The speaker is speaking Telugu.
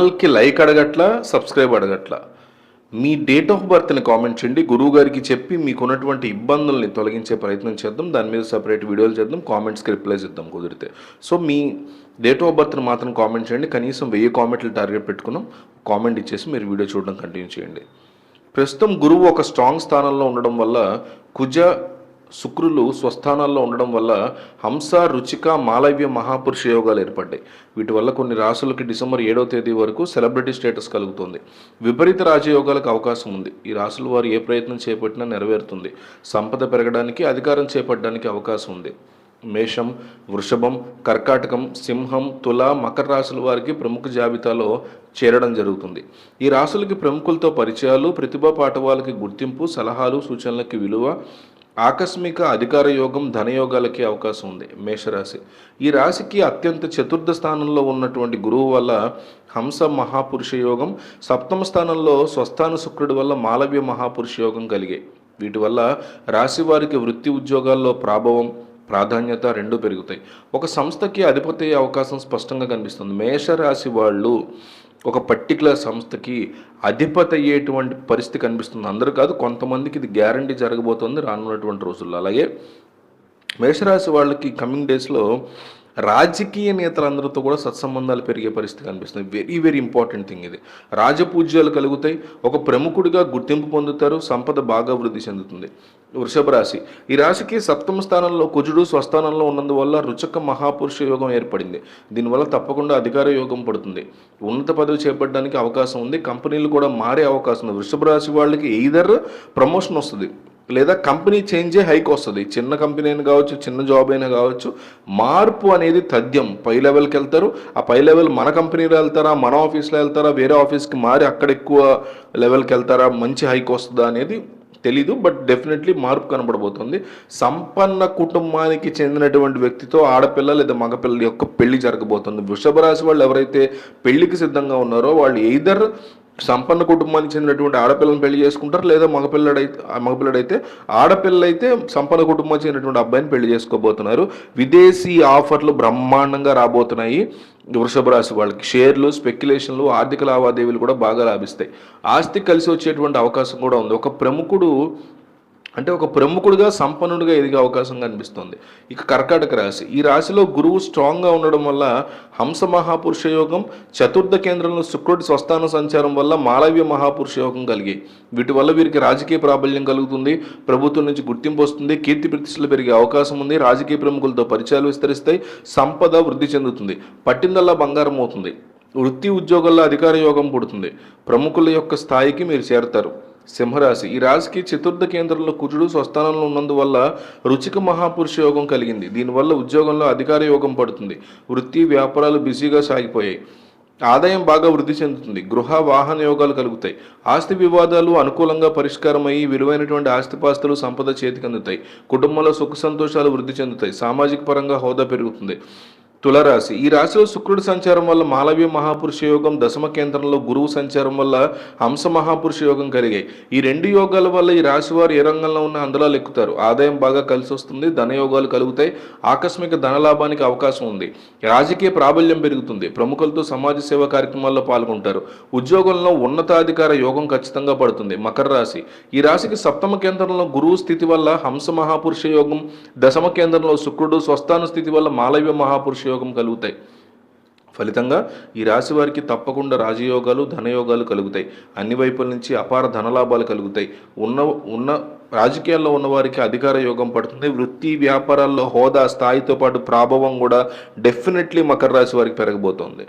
ఛానల్కి లైక్ అడగట్లా సబ్స్క్రైబ్ అడగట్లా. మీ డేట్ ఆఫ్ బర్త్ని కామెంట్ చేయండి. గురువు గారికి చెప్పి మీకు ఉన్నటువంటి ఇబ్బందుల్ని తొలగించే ప్రయత్నం చేద్దాం. దాని మీద సపరేట్ వీడియోలు చేద్దాం. కామెంట్స్కి రిప్లై చేద్దాం కుదిరితే. సో మీ డేట్ ఆఫ్ బర్త్ని మాత్రం కామెంట్ చేయండి. కనీసం వెయ్యి కామెంట్లు టార్గెట్ పెట్టుకున్నాం. కామెంట్ ఇచ్చేసి మీరు వీడియో చూడడం కంటిన్యూ చేయండి. ప్రస్తుతం గురువు ఒక స్ట్రాంగ్ స్థానంలో ఉండడం వల్ల కుజ శుక్రులు స్వస్థానాల్లో ఉండడం వల్ల హంస రుచిక మాలవ్య మహాపురుష యోగాలు ఏర్పడ్డాయి. వీటి వల్ల కొన్ని రాసులకి డిసెంబర్ ఏడవ తేదీ వరకు సెలబ్రిటీ స్టేటస్ కలుగుతుంది. విపరీత రాజయోగాలకు అవకాశం ఉంది. ఈ రాసుల వారు ఏ ప్రయత్నం చేపట్టినా నెరవేరుతుంది. సంపద పెరగడానికి అధికారం చేపట్టడానికి అవకాశం ఉంది. మేషం వృషభం కర్కాటకం సింహం తుల మకర రాశుల వారికి ప్రముఖ జాబితాలో చేరడం జరుగుతుంది. ఈ రాశులకి ప్రముఖులతో పరిచయాలు ప్రతిభా పాఠవాలకి గుర్తింపు సలహాలు సూచనలకి విలువ ఆకస్మిక అధికార యోగం ధనయోగాలకి అవకాశం ఉంది మేషరాశి. ఈ రాశికి అత్యంత చతుర్థ స్థానంలో ఉన్నటువంటి గురువు వల్ల హంస మహాపురుష యోగం సప్తమ స్థానంలో స్వస్థాన శుక్రుడి వల్ల మాలవ్య మహాపురుష యోగం కలిగాయి వీటి వల్ల రాశి వారికి వృత్తి ఉద్యోగాల్లో ప్రాభవం ప్రాధాన్యత రెండు పెరుగుతాయి. ఒక సంస్థకి అధిపతి అవకాశం స్పష్టంగా కనిపిస్తుంది. మేషరాశి వాళ్ళు ఒక పర్టికులర్ సంస్థకి అధిపతి అయ్యేటువంటి పరిస్థితి కనిపిస్తుంది. అందరూ కాదు కొంతమందికి ఇది గ్యారంటీ జరగబోతోంది రానున్నటువంటి రోజుల్లో. అలాగే మేషరాశి వాళ్ళకి కమింగ్ డేస్లో రాజకీయ నేతలందరితో కూడా సత్సంబంధాలు పెరిగే పరిస్థితి కనిపిస్తుంది. వెరీ వెరీ ఇంపార్టెంట్ థింగ్ ఇది. రాజపూజ్యాలు కలుగుతాయి. ఒక ప్రముఖుడిగా గుర్తింపు పొందుతారు. సంపద బాగా వృద్ధి చెందుతుంది. వృషభ రాశి. ఈ రాశికి సప్తమ స్థానంలో కుజుడు స్వస్థానంలో ఉన్నందువల్ల రుచక మహాపురుష యోగం ఏర్పడింది. దీనివల్ల తప్పకుండా అధికార యోగం పడుతుంది. ఉన్నత పదవి చేపట్టడానికి అవకాశం ఉంది. కంపెనీలు కూడా మారే అవకాశం ఉంది. వృషభ రాశి వాళ్ళకి ఎయిదర్ ప్రమోషన్ వస్తుంది. లేదా కంపెనీ చేంజే హైక్ వస్తుంది. చిన్న కంపెనీ అయినా కావచ్చు చిన్న జాబ్ అయినా కావచ్చు మార్పు అనేది తథ్యం. పై లెవెల్కి వెళ్తారు. ఆ పై లెవెల్ మన కంపెనీలో వెళ్తారా మన ఆఫీస్లో వెళ్తారా వేరే ఆఫీస్కి మారి అక్కడ ఎక్కువ లెవెల్కి వెళ్తారా మంచి హైక్ వస్తుందా అనేది తెలీదు. బట్ డెఫినెట్లీ మార్పు కనబడబోతుంది. సంపన్న కుటుంబానికి చెందినటువంటి వ్యక్తితో ఆడపిల్ల లేదా మగపిల్ల యొక్క పెళ్ళి జరగబోతుంది. వృషభ రాశి వాళ్ళు ఎవరైతే పెళ్ళికి సిద్ధంగా ఉన్నారో వాళ్ళు ఎయిదర్ సంపన్న కుటుంబానికి చెందినటువంటి ఆడపిల్లని పెళ్ళి చేసుకుంటారు లేదా మగపిల్లడైతే మగపిల్లడైతే ఆడపిల్లైతే సంపన్న కుటుంబానికి చెందినటువంటి అబ్బాయిని పెళ్ళి చేసుకోబోతున్నారు. విదేశీ ఆఫర్లు బ్రహ్మాండంగా రాబోతున్నాయి వృషభ రాశి వాళ్ళకి. షేర్లు స్పెక్యులేషన్లు ఆర్థిక లావాదేవీలు కూడా బాగా లాభిస్తాయి. ఆస్తి కలిసి వచ్చేటువంటి అవకాశం కూడా ఉంది. ఒక ప్రముఖుడు అంటే ఒక ప్రముఖుడిగా సంపన్నుడిగా ఎదిగే అవకాశం కనిపిస్తుంది. ఇక కర్కాటక రాశి. ఈ రాశిలో గురువు స్ట్రాంగ్గా ఉండడం వల్ల హంస మహాపురుష యోగం చతుర్థ కేంద్రంలో శుక్రుడి స్వస్థాన సంచారం వల్ల మాళవ్య మహాపురుష యోగం కలిగి వీటి వల్ల వీరికి రాజకీయ ప్రాబల్యం కలుగుతుంది ప్రభుత్వం నుంచి గుర్తింపు వస్తుంది కీర్తి ప్రతిష్టలు పెరిగే అవకాశం ఉంది రాజకీయ ప్రముఖులతో పరిచయాలు విస్తరిస్తాయి సంపద వృద్ధి చెందుతుంది పట్టిందల్లా బంగారం అవుతుంది వృత్తి ఉద్యోగాల్లో అధికార యోగం పుడుతుంది. ప్రముఖుల యొక్క స్థాయికి మీరు చేరతారు. సింహరాశి. ఈ రాశికి చతుర్థ కేంద్రంలో కుజుడు స్వస్థానంలో ఉన్నందువల్ల రుచిక మహాపురుష యోగం కలిగింది. దీనివల్ల ఉద్యోగంలో అధికార యోగం పడుతుంది. వృత్తి వ్యాపారాలు బిజీగా సాగిపోయాయి. ఆదాయం బాగా వృద్ధి చెందుతుంది. గృహ వాహన యోగాలు కలుగుతాయి. ఆస్తి వివాదాలు అనుకూలంగా పరిష్కారమయ్యి విలువైనటువంటి ఆస్తిపాస్తులు సంపద చేతికి అందుతాయి కుటుంబంలో సుఖ సంతోషాలు వృద్ధి చెందుతాయి. సామాజిక పరంగా హోదా పెరుగుతుంది. తులరాశి. ఈ రాశిలో శుక్రుడి సంచారం వల్ల మాలవ్య మహాపురుష యోగం దశమ కేంద్రంలో గురువు సంచారం వల్ల హంస మహాపురుష యోగం కలిగాయి. ఈ రెండు యోగాల వల్ల ఈ రాశి వారు ఏ రంగంలో ఉన్న అందలాలు ఎక్కుతారు. ఆదాయం బాగా కలిసి వస్తుంది ధన యోగాలు కలుగుతాయి ఆకస్మిక ధనలాభానికి అవకాశం ఉంది. రాజకీయ ప్రాబల్యం పెరుగుతుంది. ప్రముఖులతో సమాజ సేవ కార్యక్రమాల్లో పాల్గొంటారు. ఉద్యోగంలో ఉన్నతాధికార యోగం ఖచ్చితంగా పడుతుంది. మకర రాశి. ఈ రాశికి సప్తమ కేంద్రంలో గురువు స్థితి వల్ల హంస మహాపురుష యోగం దశమ కేంద్రంలో శుక్రుడు స్వస్థాన స్థితి వల్ల మాలవ్య మహాపురుష యోగం కలుగుతాయి. ఫలితంగా ఈ రాశి వారికి తప్పకుండా రాజయోగాలు ధనయోగాలు కలుగుతాయి. అన్ని వైపుల నుంచి అపార ధనలాభాలు కలుగుతాయి. ఉన్న ఉన్న రాజకీయాల్లో ఉన్నవారికి అధికార యోగం పడుతుంది. వృత్తి వ్యాపారాల్లో హోదా స్థాయితో పాటు ప్రాభవం కూడా డెఫినెట్లీ మకర రాశి వారికి పెరగబోతోంది.